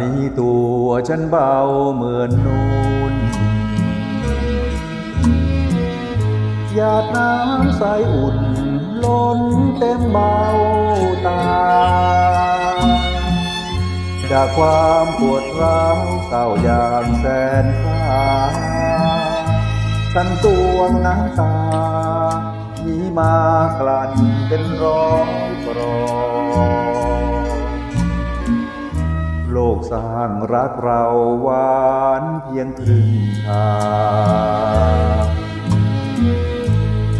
นี่ตัวฉันเบาเหมือนนูนหยาดน้ำใสอุ่นล้นเต็มเบาตา จากความปวดร้าวเศร้าอย่างแสนฟ้าฉันตวงน้ำตานี้มากลั่นเป็นร้อยกรอง ลกสร้างรักเราหวานเพียงครึ่งทาง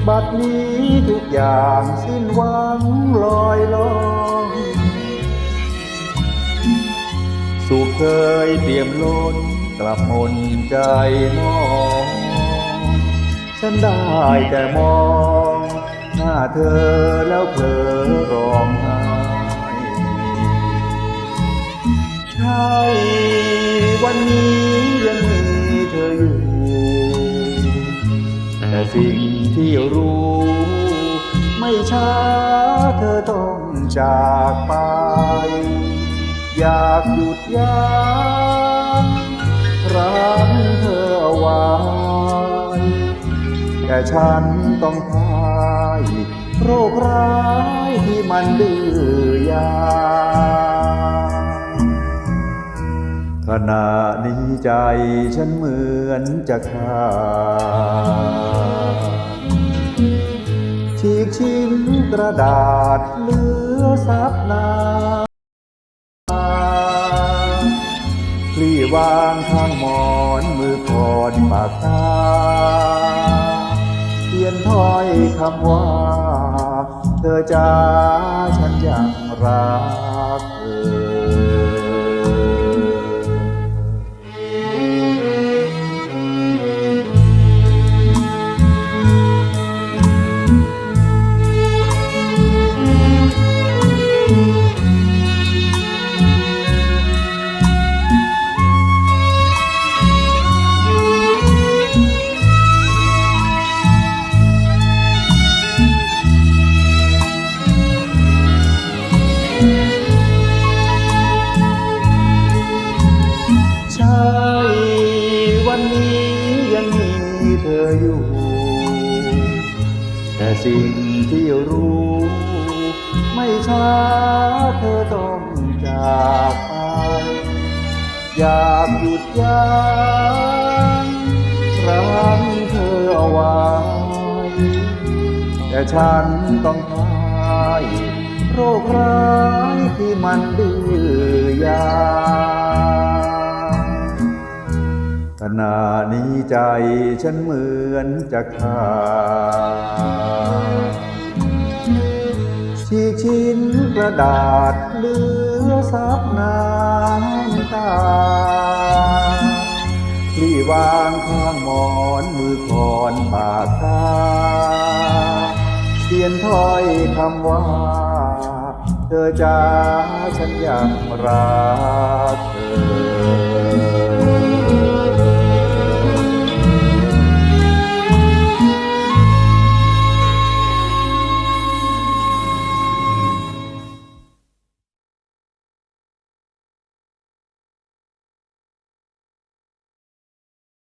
บัดนี้ทุกอย่างสิ้นหวังลอยลอยสุขเคยเปี่ยมล้นกลับมนใจมอง ฉันได้แต่มอง หน้าเธอแล้วเพลอ วันนี้ยังมีเธออยู่ แต่สิ่งที่รู้ ไม่ช้าเธอต้องจากไป อยากหยุดยั้งรักเธอเอาไว้แต่ฉันต้องพายโรคร้ายที่มันดื้อยา ขณะนี้ใจฉันเหมือนจะขาดฉีกชิ้นกระดาษเหลือซับหนาคลี่วางข้างหมอนมือคอนปากกาเขียนถ้อยคำว่า เธอจ้าฉันยังรัก ออยู่ แต่สิ่งที่รู้ ไม่ช้าเธอต้องจากไป อยากหยุดยั้งรั้งเธอเอาไว้ แต่ฉันต้องพ่ายโรคร้ายที่มันดื้อยา ณะนี้ใจฉันเหมือนจะขาดฉีกชิ้นกระดาษเหลือซับน้ำตาคลี่วางข้างหมอนมือคอนปากกาเขียนถ้อยคำว่า เธอจ้าฉันอยังรักเธอ